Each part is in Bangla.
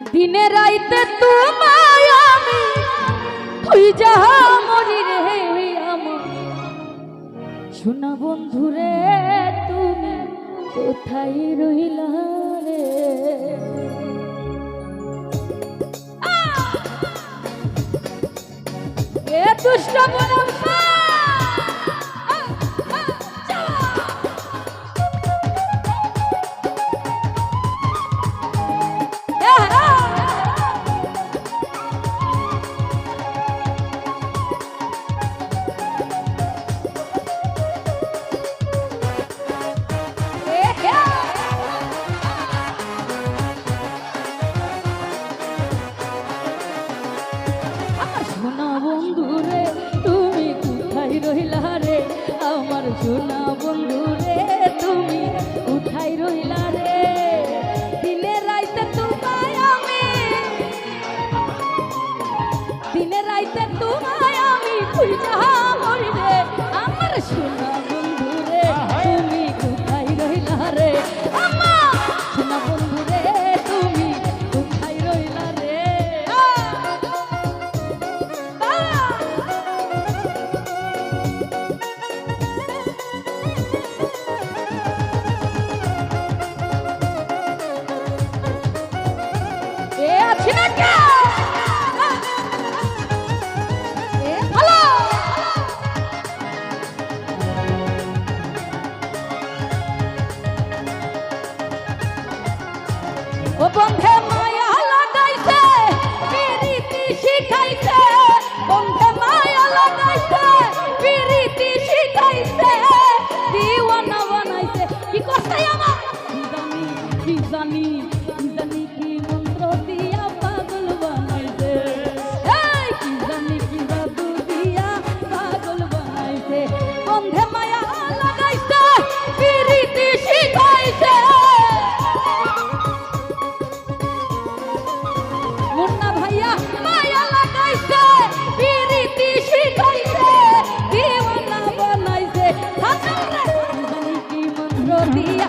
দিনে রাইতে তোমায় আমি তুই যাহা মরি রে আমার। শোনা বন্ধুরে তুমি কোথায় রইলা রে? এ দুষ্ট দিনে রাইতে তোমায় আমি খুঁজা গন্ধে মায়া লাগাইছে, পিরিতি শিখাইছে। মুন্না ভাইয়া মায়া লাগাইছে, পিরিতি শিখাইছে। দিওয়ানা বানাইছে, হাজার কি মন্ত্র দিয়া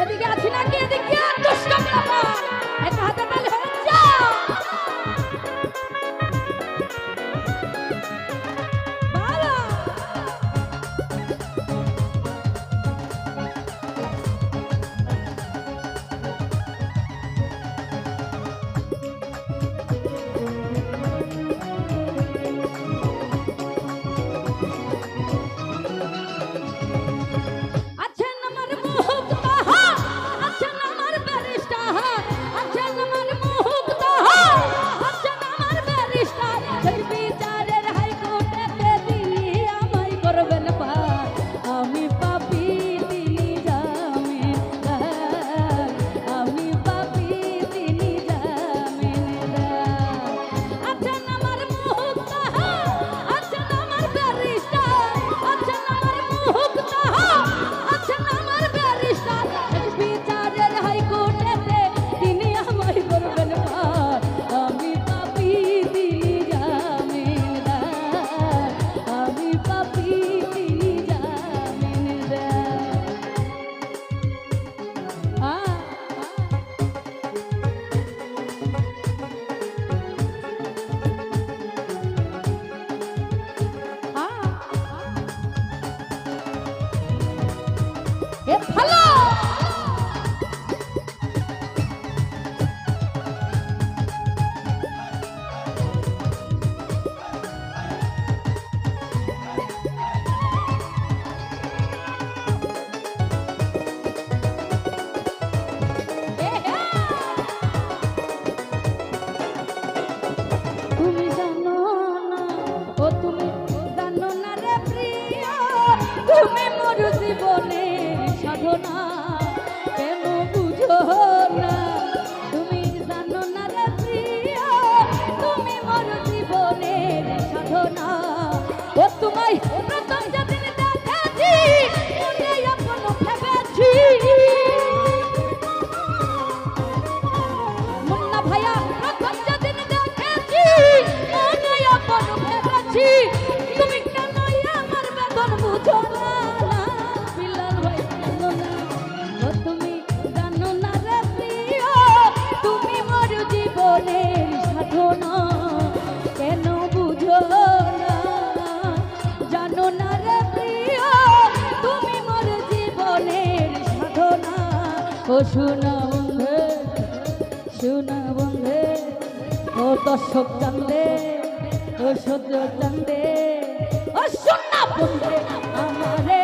এদিকে আছি নাকি? এদিকে দুষ্টামি না কেন বুঝো জানো না তুমি মোর জীবনের সাধনা। ও শোনা বন্ধে শোনা বন্ধে, ও দর্শক চান্দে, ও সদ্য চান্দে। ও শোনা আমারে